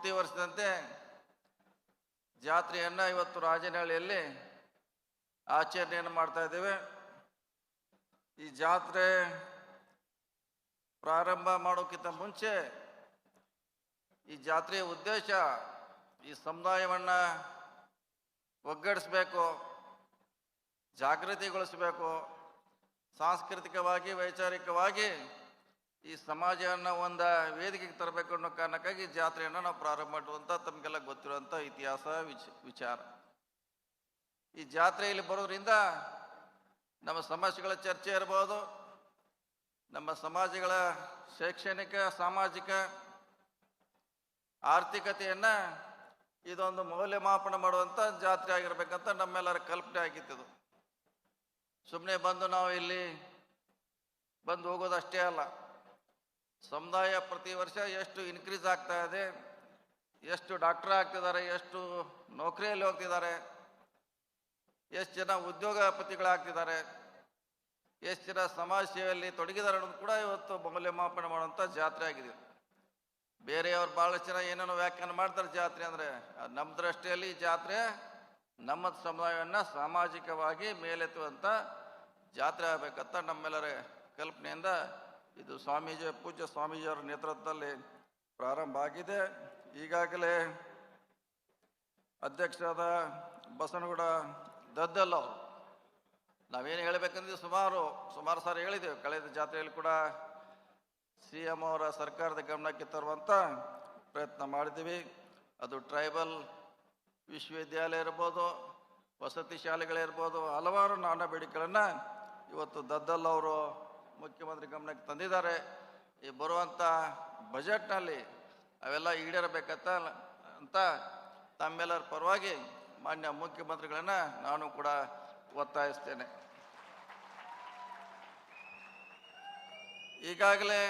ಪ್ರತಿ ವರ್ಷದಂತೆ ಜಾತ್ರೆಯನ್ನು ಇವತ್ತು ರಾಜನಹಳ್ಳಿಯಲ್ಲಿ ಆಚರಣೆಯನ್ನು ಮಾಡ್ತಾ ಇದ್ದೇವೆ. ಈ ಜಾತ್ರೆ ಪ್ರಾರಂಭ ಮಾಡೋಕ್ಕಿಂತ ಮುಂಚೆ ಈ ಜಾತ್ರೆಯ ಉದ್ದೇಶ ಈ ಸಮುದಾಯವನ್ನು ಒಗ್ಗಡಿಸ್ಬೇಕು ಜಾಗೃತಿಗೊಳಿಸಬೇಕು, ಸಾಂಸ್ಕೃತಿಕವಾಗಿ, ವೈಚಾರಿಕವಾಗಿ ಈ ಸಮಾಜವನ್ನು ಒಂದು ವೇದಿಕೆಗೆ ತರಬೇಕು ಅನ್ನೋ ಕಾರಣಕ್ಕಾಗಿ ಜಾತ್ರೆಯನ್ನು ನಾವು ಪ್ರಾರಂಭ ಮಾಡುವಂಥ ತಮಗೆಲ್ಲ ಗೊತ್ತಿರುವಂಥ ಇತಿಹಾಸ, ವಿಚ, ವಿಚಾರ. ಈ ಜಾತ್ರೆಯಲ್ಲಿ ಬರೋದ್ರಿಂದ ನಮ್ಮ ಸಮಸ್ಯೆಗಳ ಚರ್ಚೆ ಇರ್ಬೋದು, ನಮ್ಮ ಸಮಾಜಗಳ ಶೈಕ್ಷಣಿಕ, ಸಾಮಾಜಿಕ ಆರ್ಥಿಕತೆಯನ್ನು ಇದೊಂದು ಮೌಲ್ಯಮಾಪನ ಮಾಡುವಂಥ ಜಾತ್ರೆ ಆಗಿರ್ಬೇಕಂತ ನಮ್ಮೆಲ್ಲರ ಕಲ್ಪನೆ ಆಗಿತ್ತು ಸುಮ್ಮನೆ ಬಂದು ನಾವು ಇಲ್ಲಿ ಬಂದು ಹೋಗೋದಷ್ಟೇ ಅಲ್ಲ. ಸಮುದಾಯ ಪ್ರತಿ ವರ್ಷ ಎಷ್ಟು ಇನ್ಕ್ರೀಸ್ ಆಗ್ತಾ ಇದೆ, ಎಷ್ಟು ಡಾಕ್ಟರ್ ಆಗ್ತಿದ್ದಾರೆ, ಎಷ್ಟು ನೌಕರಿಯಲ್ಲಿ ಹೋಗ್ತಿದ್ದಾರೆ, ಎಷ್ಟು ಜನ ಉದ್ಯೋಗಪತಿಗಳಾಗ್ತಿದ್ದಾರೆ, ಎಷ್ಟು ಜನ ಸಮಾಜ ಸೇವೆಯಲ್ಲಿ ತೊಡಗಿದ್ದಾರೆ ಅನ್ನೋದು ಕೂಡ ಇವತ್ತು ಮೌಲ್ಯಮಾಪನ ಮಾಡುವಂಥ ಜಾತ್ರೆ ಆಗಿದೆ. ಬೇರೆಯವ್ರು ಭಾಳಷ್ಟು ಜನ ಏನೇನೋ ವ್ಯಾಖ್ಯಾನ ಮಾಡ್ತಾರೆ ಜಾತ್ರೆ ಅಂದರೆ ನಮ್ಮ ದೃಷ್ಟಿಯಲ್ಲಿ ಜಾತ್ರೆ ನಮ್ಮ ಸಮುದಾಯವನ್ನು ಸಾಮಾಜಿಕವಾಗಿ ಮೇಲೆತ್ತುವಂಥ ಜಾತ್ರೆ ಆಗಬೇಕಂತ ನಮ್ಮೆಲ್ಲರ ಕಲ್ಪನೆಯಿಂದ ಇದು ಸ್ವಾಮೀಜಿ ಪೂಜ್ಯ ಸ್ವಾಮೀಜಿಯವರ ನೇತೃತ್ವದಲ್ಲಿ ಪ್ರಾರಂಭ ಆಗಿದೆ. ಈಗಾಗಲೇ ಅಧ್ಯಕ್ಷರಾದ ಬಸನಗೌಡ ದದ್ದಲ್ ನಾವೇನು ಹೇಳಬೇಕಂದ್ರೆ ಸುಮಾರು ಸುಮಾರು ಸಾರಿ ಹೇಳಿದ್ದೇವೆ. ಕಳೆದ ಜಾತ್ರೆಯಲ್ಲಿ ಕೂಡ ಸಿ ಎಂ ಅವರ ಸರ್ಕಾರದ ಗಮನಕ್ಕೆ ತರುವಂಥ ಪ್ರಯತ್ನ ಮಾಡಿದ್ದೀವಿ. ಅದು ಟ್ರೈಬಲ್ ವಿಶ್ವವಿದ್ಯಾಲಯ ಇರ್ಬೋದು, ವಸತಿ ಶಾಲೆಗಳಿರ್ಬೋದು ಹಲವಾರು ನಾನಾ ಬೇಡಿಕೆಗಳನ್ನು ಇವತ್ತು ದದ್ದಲ್ ಅವರು ಮುಖ್ಯಮಂತ್ರಿ ಗಮನಕ್ಕೆ ತಂದಿದ್ದಾರೆ. ಈ ಬರುವಂಥ ಬಜೆಟ್ನಲ್ಲಿ ಅವೆಲ್ಲ ಈಡೇರಬೇಕಂತ ಅಂತ ತಮ್ಮೆಲ್ಲರ ಪರವಾಗಿ ಮಾನ್ಯ ಮುಖ್ಯಮಂತ್ರಿಗಳನ್ನು ನಾನು ಕೂಡ ಒತ್ತಾಯಿಸ್ತೇನೆ. ಈಗಾಗಲೇ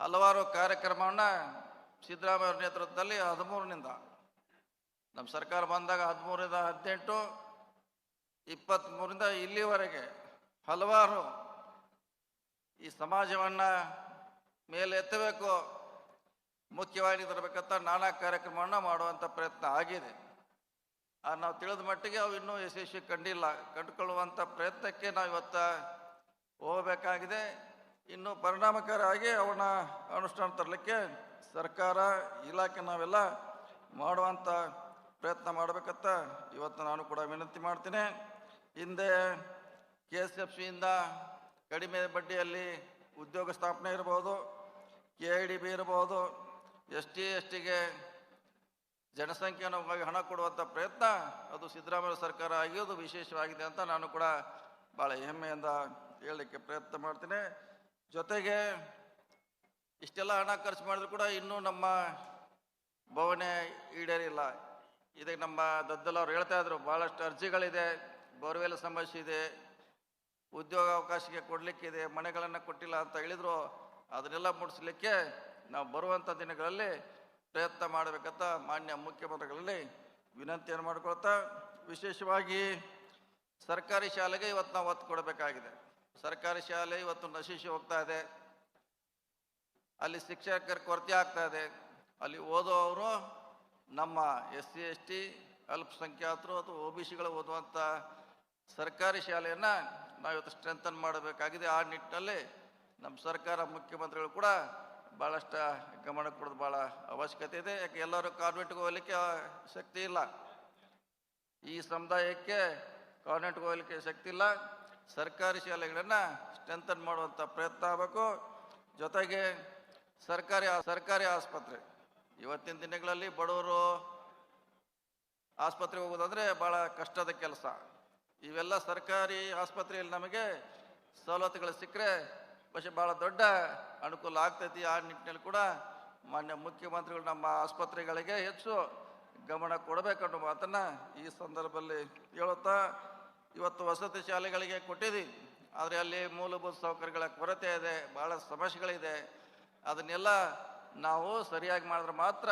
ಹಲವಾರು ಕಾರ್ಯಕ್ರಮವನ್ನು ಸಿದ್ದರಾಮಯ್ಯ ನೇತೃತ್ವದಲ್ಲಿ ಹದಿಮೂರನಿಂದ ನಮ್ಮ ಸರ್ಕಾರ ಬಂದಾಗ ಹದಿಮೂರರಿಂದ ಹದಿನೆಂಟು ಇಪ್ಪತ್ತ್ಮೂರಿಂದ ಇಲ್ಲಿವರೆಗೆ ಹಲವಾರು ಈ ಸಮಾಜವನ್ನು ಮೇಲೆ ಎತ್ತಬೇಕು, ಮುಖ್ಯವಾಗಿ ತರಬೇಕಂತ ನಾನಾ ಕಾರ್ಯಕ್ರಮವನ್ನು ಮಾಡುವಂಥ ಪ್ರಯತ್ನ ಆಗಿದೆ. ನಾವು ತಿಳಿದ ಮಟ್ಟಿಗೆ ಅವು ಇನ್ನೂ ಯಶಸ್ವಿ ಕಂಡಿಲ್ಲ. ಕಂಡುಕೊಳ್ಳುವಂಥ ಪ್ರಯತ್ನಕ್ಕೆ ನಾವು ಇವತ್ತು ಹೋಗಬೇಕಾಗಿದೆ. ಇನ್ನು ಪರಿಣಾಮಕಾರಿಯಾಗಿ ಅವನ್ನ ಅನುಷ್ಠಾನ ತರಲಿಕ್ಕೆ ಸರ್ಕಾರ, ಇಲಾಖೆ ನಾವೆಲ್ಲ ಮಾಡುವಂಥ ಪ್ರಯತ್ನ ಮಾಡಬೇಕಂತ ಇವತ್ತು ನಾನು ಕೂಡ ವಿನಂತಿ ಮಾಡ್ತೀನಿ. ಹಿಂದೆ ಕೆ ಎಸ್ ಎಫ್ ಸಿಯಿಂದ ಕಡಿಮೆ ಬಡ್ಡಿಯಲ್ಲಿ ಉದ್ಯೋಗ ಸ್ಥಾಪನೆ ಇರ್ಬೋದು, ಕೆ ಐ ಡಿ ಬಿ ಇರ್ಬೋದು, ಎಸ್ ಟಿ, ಎಸ್ ಟಿಗೆ ಜನಸಂಖ್ಯೆಯನ್ನು ಹಣ ಕೊಡುವಂಥ ಪ್ರಯತ್ನ ಅದು ಸಿದ್ದರಾಮಯ್ಯ ಸರ್ಕಾರ ಆಗಿರೋದು ವಿಶೇಷವಾಗಿದೆ ಅಂತ ನಾನು ಕೂಡ ಭಾಳ ಹೆಮ್ಮೆಯಿಂದ ಹೇಳಲಿಕ್ಕೆ ಪ್ರಯತ್ನ ಮಾಡ್ತೀನಿ. ಜೊತೆಗೆ ಇಷ್ಟೆಲ್ಲ ಹಣ ಖರ್ಚು ಮಾಡಿದ್ರು ಕೂಡ ಇನ್ನೂ ನಮ್ಮ ಭವನೆ ಈಡೇರಿಲ್ಲ. ಇದಕ್ಕೆ ನಮ್ಮ ದದ್ದಲ್ ಅವ್ರು ಹೇಳ್ತಾ ಇದ್ರು ಭಾಳಷ್ಟು ಅರ್ಜಿಗಳಿದೆ, ಬೋರ್ವೆಲ್ ಸಮಸ್ಯೆ ಇದೆ ಉದ್ಯೋಗ ಅವಕಾಶಕ್ಕೆ ಕೊಡಲಿಕ್ಕಿದೆ, ಮನೆಗಳನ್ನು ಕೊಟ್ಟಿಲ್ಲ ಅಂತ ಹೇಳಿದ್ರು, ಅದನ್ನೆಲ್ಲ ಮುಡಿಸ್ಲಿಕ್ಕೆ ನಾವು ಬರುವಂಥ ದಿನಗಳಲ್ಲಿ ಪ್ರಯತ್ನ ಮಾಡಬೇಕಂತ ಮಾನ್ಯ ಮುಖ್ಯಮಂತ್ರಿಗಳಲ್ಲಿ ವಿನಂತಿಯನ್ನು ಮಾಡ್ಕೊಳ್ತಾ, ವಿಶೇಷವಾಗಿ ಸರ್ಕಾರಿ ಶಾಲೆಗೆ ಇವತ್ತು ನಾವು ಒತ್ತು ಕೊಡಬೇಕಾಗಿದೆ. ಸರ್ಕಾರಿ ಶಾಲೆ ಇವತ್ತು ನಶಿಸಿ ಹೋಗ್ತಾ ಇದೆ. ಅಲ್ಲಿ ಶಿಕ್ಷಕರ ಕೊರತೆ ಆಗ್ತಾ ಇದೆ. ಅಲ್ಲಿ ಓದುವವರು ನಮ್ಮ ಎಸ್ ಸಿ, ಎಸ್ ಟಿ, ಅಲ್ಪಸಂಖ್ಯಾತರು ಅಥವಾ ಒ ಬಿ ಸಿಗಳು ಓದುವಂಥ ಸರ್ಕಾರಿ ಶಾಲೆಯನ್ನು ನಾವು ಇವತ್ತು ಸ್ಟ್ರೆಂಥನ್ ಮಾಡಬೇಕಾಗಿದೆ. ಆ ನಿಟ್ಟಿನಲ್ಲಿ ನಮ್ಮ ಸರ್ಕಾರ, ಮುಖ್ಯಮಂತ್ರಿಗಳು ಕೂಡ ಭಾಳಷ್ಟು ಗಮನ ಕೊಡೋದು ಭಾಳ ಅವಶ್ಯಕತೆ ಇದೆ. ಯಾಕೆ ಎಲ್ಲರೂ ಕಾನ್ವೆಂಟ್ಗೆ ಹೋಗ್ಲಿಕ್ಕೆ ಶಕ್ತಿ ಇಲ್ಲ. ಈ ಸಮುದಾಯಕ್ಕೆ ಕಾನ್ವೆಂಟ್ಗೆ ಹೋಗ್ಲಿಕ್ಕೆ ಶಕ್ತಿ ಇಲ್ಲ. ಸರ್ಕಾರಿ ಶಾಲೆಗಳನ್ನು ಸ್ಟ್ರೆಂಥನ್ ಮಾಡುವಂಥ ಪ್ರಯತ್ನ ಆಗಬೇಕು. ಜೊತೆಗೆ ಸರ್ಕಾರಿ ಸರ್ಕಾರಿ ಆಸ್ಪತ್ರೆ. ಇವತ್ತಿನ ದಿನಗಳಲ್ಲಿ ಬಡವರು ಆಸ್ಪತ್ರೆಗೆ ಹೋಗೋದಂದರೆ ಭಾಳ ಕಷ್ಟದ ಕೆಲಸ. ಇವೆಲ್ಲ ಸರ್ಕಾರಿ ಆಸ್ಪತ್ರೆಯಲ್ಲಿ ನಮಗೆ ಸವಲತ್ತುಗಳು ಸಿಕ್ಕರೆ ಬಹುಶಃ ಭಾಳ ದೊಡ್ಡ ಅನುಕೂಲ ಆಗ್ತೈತಿ. ಆ ನಿಟ್ಟಿನಲ್ಲಿ ಕೂಡ ಮಾನ್ಯ ಮುಖ್ಯಮಂತ್ರಿಗಳು ನಮ್ಮ ಆಸ್ಪತ್ರೆಗಳಿಗೆ ಹೆಚ್ಚು ಗಮನ ಕೊಡಬೇಕನ್ನೋ ಮಾತನ್ನು ಈ ಸಂದರ್ಭದಲ್ಲಿ ಹೇಳುತ್ತಾ ಇವತ್ತು ವಸತಿ ಶಾಲೆಗಳಿಗೆ ಕೊಟ್ಟಿದ್ದೀವಿ. ಆದರೆ ಅಲ್ಲಿ ಮೂಲಭೂತ ಸೌಕರ್ಯಗಳ ಕೊರತೆ ಇದೆ ಭಾಳ ಸಮಸ್ಯೆಗಳಿದೆ. ಅದನ್ನೆಲ್ಲ ನಾವು ಸರಿಯಾಗಿ ಮಾಡಿದ್ರೆ ಮಾತ್ರ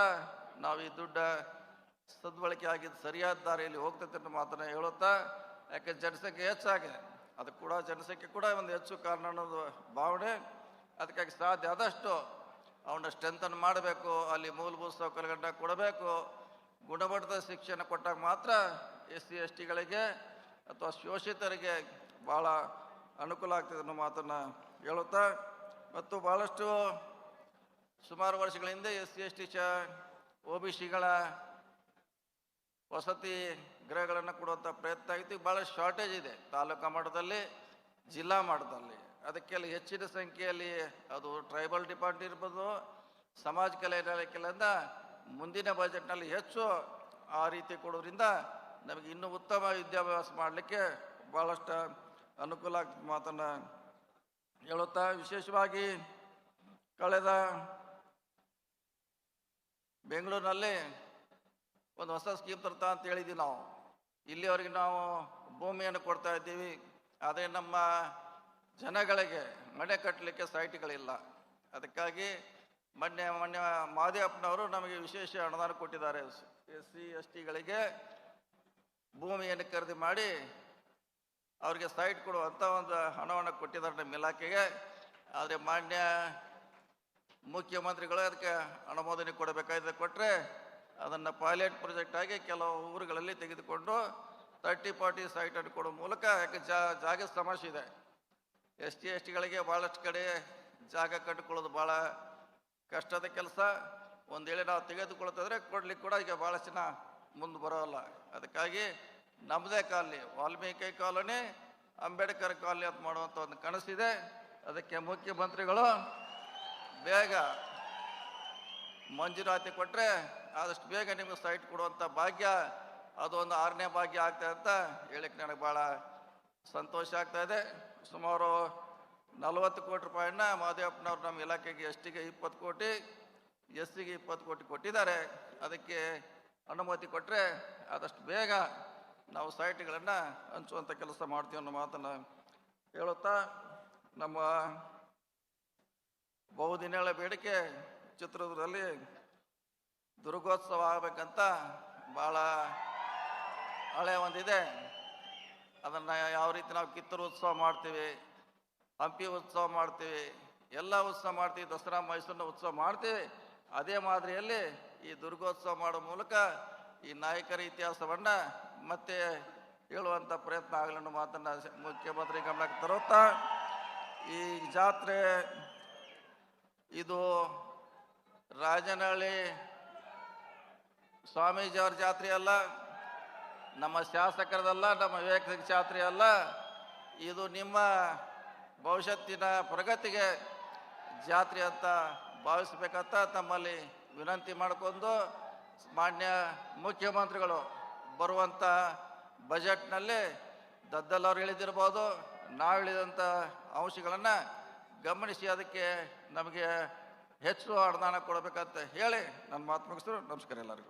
ನಾವು ಈ ದುಡ್ಡ ಸದ್ಬಳಕೆ ಆಗಿದ್ದು ಸರಿಯಾದ ದಾರಿಯಲ್ಲಿ ಹೋಗ್ತೈತೆ ಅನ್ನೋ ಮಾತನ್ನು ಹೇಳುತ್ತಾ ಯಾಕೆ ಜನಸಂಖ್ಯೆ ಹೆಚ್ಚಾಗಿದೆ? ಅದು ಕೂಡ ಜನಸಂಖ್ಯೆ ಕೂಡ ಒಂದು ಹೆಚ್ಚು ಕಾರಣ ಅನ್ನೋದು ಭಾವನೆ. ಅದಕ್ಕಾಗಿ ಸಾಧ್ಯ ಆದಷ್ಟು ಅವನ್ನ ಸ್ಟ್ರೆಂಥನ್ ಮಾಡಬೇಕು, ಅಲ್ಲಿ ಮೂಲಭೂತ ಸೌಕರ್ಯಗಳನ್ನ ಕೊಡಬೇಕು. ಗುಣಮಟ್ಟದ ಶಿಕ್ಷಣ ಕೊಟ್ಟಾಗ ಮಾತ್ರ ಎಸ್ ಸಿ ಎಸ್ ಟಿಗಳಿಗೆ ಅಥವಾ ಶೋಷಿತರಿಗೆ ಭಾಳ ಅನುಕೂಲ ಆಗ್ತದೆ ಅನ್ನೋ ಮಾತನ್ನು ಹೇಳುತ್ತಾ, ಮತ್ತು ಭಾಳಷ್ಟು ಸುಮಾರು ವರ್ಷಗಳ ಹಿಂದೆ ಎಸ್ ಸಿ ಎಸ್ ಟಿ ಚ ಒ ಬಿ ಸಿಗಳ ವಸತಿ ಗೃಹಗಳನ್ನು ಕೊಡುವಂಥ ಪ್ರಯತ್ನ ಆಗಿತ್ತು. ಈಗ ಭಾಳ ಶಾರ್ಟೇಜ್ ಇದೆ ತಾಲೂಕಾ ಮಟ್ಟದಲ್ಲಿ, ಜಿಲ್ಲಾ ಮಟ್ಟದಲ್ಲಿ. ಅದಕ್ಕೆಲ್ಲ ಹೆಚ್ಚಿನ ಸಂಖ್ಯೆಯಲ್ಲಿ ಅದು ಟ್ರೈಬಲ್ ಡಿಪಾರ್ಟ್ ಇರ್ಬೋದು, ಸಮಾಜ ಕಲ್ಯಾಣ ಇಲಾಖೆಯಿಂದ ಮುಂದಿನ ಬಜೆಟ್ನಲ್ಲಿ ಹೆಚ್ಚು ಆ ರೀತಿ ಕೊಡೋದ್ರಿಂದ ನಮಗೆ ಇನ್ನೂ ಉತ್ತಮ ವಿದ್ಯಾಭ್ಯಾಸ ಮಾಡಲಿಕ್ಕೆ ಭಾಳಷ್ಟು ಅನುಕೂಲ ಆಗ್ತದೆ ಮಾತನ್ನು ಹೇಳುತ್ತಾ. ವಿಶೇಷವಾಗಿ ಕಳೆದ ಬೆಂಗಳೂರಿನಲ್ಲಿ ಒಂದು ಹೊಸ ಸ್ಕೀಮ್ ತರ್ತಾ ಅಂತ ಹೇಳಿದ್ದೀವಿ ನಾವು. ಇಲ್ಲಿವರೆಗೆ ನಾವು ಭೂಮಿಯನ್ನು ಕೊಡ್ತಾ ಇದ್ದೀವಿ. ಆದರೆ ನಮ್ಮ ಜನಗಳಿಗೆ ಮನೆ ಕಟ್ಟಲಿಕ್ಕೆ ಸೈಟ್ಗಳಿಲ್ಲ. ಅದಕ್ಕಾಗಿ ಮೊನ್ನೆ ಮೊನ್ನೆ ಮಾದೇವಪ್ಪನವರು ನಮಗೆ ವಿಶೇಷ ಅನುದಾನ ಕೊಟ್ಟಿದ್ದಾರೆ. ಎಸ್ ಸಿ, ಎಸ್ ಟಿಗಳಿಗೆ ಭೂಮಿಯನ್ನು ಖರೀದಿ ಮಾಡಿ ಅವರಿಗೆ ಸೈಟ್ ಕೊಡುವಂಥ ಒಂದು ಹಣವನ್ನು ಕೊಟ್ಟಿದ್ದಾರೆ ನಮ್ಮ ಇಲಾಖೆಗೆ. ಆದರೆ ಮಾನ್ಯ ಮುಖ್ಯಮಂತ್ರಿಗಳು ಅದಕ್ಕೆ ಅನುಮೋದನೆ ಕೊಡಬೇಕಾಗಿದೆ. ಕೊಟ್ಟರೆ ಅದನ್ನು ಪೈಲಟ್ ಪ್ರಾಜೆಕ್ಟ್ ಆಗಿ ಕೆಲವು ಊರುಗಳಲ್ಲಿ ತೆಗೆದುಕೊಂಡು ತರ್ಟಿ ಫಾರ್ಟಿ ಸೈಟನ್ನು ಕೊಡೋ ಮೂಲಕ ಯಾಕೆ ಜಾ ಜಾಗ ಸಮಸ್ಯೆ ಇದೆ. ಎಸ್ ಟಿ, ಎಸ್ ಟಿಗಳಿಗೆ ಭಾಳಷ್ಟು ಕಡೆ ಜಾಗ ಕಟ್ಟಿಕೊಳ್ಳೋದು ಭಾಳ ಕಷ್ಟದ ಕೆಲಸ. ಒಂದು ವೇಳೆ ನಾವು ತೆಗೆದುಕೊಳ್ತಿದ್ರೆ ಕೊಡ್ಲಿಕ್ಕೆ ಕೂಡ ಈಗ ಭಾಳಷ್ಟು ಜನ ಮುಂದೆ ಬರೋಲ್ಲ. ಅದಕ್ಕಾಗಿ ನಮ್ಮದೇ colony, Valmiki colony, Ambedkar colony ಅಂತ ಮಾಡುವಂಥ ಒಂದು ಕನಸಿದೆ. ಅದಕ್ಕೆ ಮುಖ್ಯಮಂತ್ರಿಗಳು ಬೇಗ ಮಂಜೂರಾತಿ ಕೊಟ್ಟರೆ ಆದಷ್ಟು ಬೇಗ ನಿಮಗೆ ಸೈಟ್ ಕೊಡುವಂಥ ಭಾಗ್ಯ ಅದೊಂದು ಆರನೇ ಭಾಗ್ಯ ಆಗ್ತದೆ ಅಂತ ಹೇಳಕ್ಕೆ ನನಗೆ ಭಾಳ ಸಂತೋಷ ಆಗ್ತಾ ಇದೆ. ಸುಮಾರು ನಲವತ್ತು ಕೋಟಿ ರೂಪಾಯಿನ ಮಾದೇವಪ್ಪನವ್ರು ನಮ್ಮ ಇಲಾಖೆಗೆ ಎಸ್ಟಿಗೆ ಇಪ್ಪತ್ತು ಕೋಟಿ ಎಸ್ ಸಿಗೆ ಇಪ್ಪತ್ತು ಕೋಟಿ ಕೊಟ್ಟಿದ್ದಾರೆ. ಅದಕ್ಕೆ ಅನುಮತಿ ಕೊಟ್ಟರೆ ಆದಷ್ಟು ಬೇಗ ನಾವು ಸೈಟ್ಗಳನ್ನು ಹಂಚುವಂಥ ಕೆಲಸ ಮಾಡ್ತೀವಿ ಅನ್ನೋ ಮಾತನ್ನು ಹೇಳುತ್ತಾ, ನಮ್ಮ ಬಹುದಿನಗಳ ಬೇಡಿಕೆ ಚಿತ್ರದುರ್ಗದಲ್ಲಿ ದುರ್ಗೋತ್ಸವ ಆಗಬೇಕಂತ ಭಾಳ ಹಳೆ ಒಂದಿದೆ. ಅದನ್ನು ಯಾವ ರೀತಿ ನಾವು ಕಿತ್ತೂರು ಉತ್ಸವ ಮಾಡ್ತೀವಿ, ಹಂಪಿ ಉತ್ಸವ ಮಾಡ್ತೀವಿ, ಎಲ್ಲ ಉತ್ಸವ ಮಾಡ್ತೀವಿ, ದಸರಾ, ಮೈಸೂರಿನ ಉತ್ಸವ ಮಾಡ್ತೀವಿ. ಅದೇ ಮಾದರಿಯಲ್ಲಿ ಈ ದುರ್ಗೋತ್ಸವ ಮಾಡೋ ಮೂಲಕ ಈ ನಾಯಕರ ಇತಿಹಾಸವನ್ನು ಮತ್ತೆ ಹೇಳುವಂಥ ಪ್ರಯತ್ನ ಆಗಲಿ ಅನ್ನೋ ಮಾತನ್ನು ಮುಖ್ಯಮಂತ್ರಿ ಗಮನಕ್ಕೆ ತರುತ್ತಾ. ಈ ಜಾತ್ರೆ, ಇದು ರಾಜನಹಳ್ಳಿ ಸ್ವಾಮೀಜಿಯವ್ರ ಜಾತ್ರೆ ಅಲ್ಲ, ನಮ್ಮ ಶಾಸಕರದಲ್ಲ, ನಮ್ಮ ವೈಯಕ್ತಿಕ ಜಾತ್ರೆ ಅಲ್ಲ, ಇದು ನಿಮ್ಮ ಭವಿಷ್ಯತ್ತಿನ ಪ್ರಗತಿಗೆ ಜಾತ್ರೆ ಅಂತ ಭಾವಿಸಬೇಕಂತ ತಮ್ಮಲ್ಲಿ ವಿನಂತಿ ಮಾಡಿಕೊಂಡು ಮಾನ್ಯ ಮುಖ್ಯಮಂತ್ರಿಗಳು ಬರುವಂಥ ಬಜೆಟ್ನಲ್ಲಿ ದದ್ದಲ್ಲವ್ರು ಹೇಳಿದಿರ್ಬೋದು ನಾವು ಹೇಳಿದಂಥ ಅಂಶಗಳನ್ನು ಗಮನಿಸಿ ಅದಕ್ಕೆ ನಮಗೆ ಹೆಚ್ಚು ಅನುದಾನ ಕೊಡಬೇಕಂತ ಹೇಳಿ ನನ್ನ ಮಾತು ಮುಗಿಸಿದ್ರು ನಮಸ್ಕಾರ ಎಲ್ಲರಿಗೂ.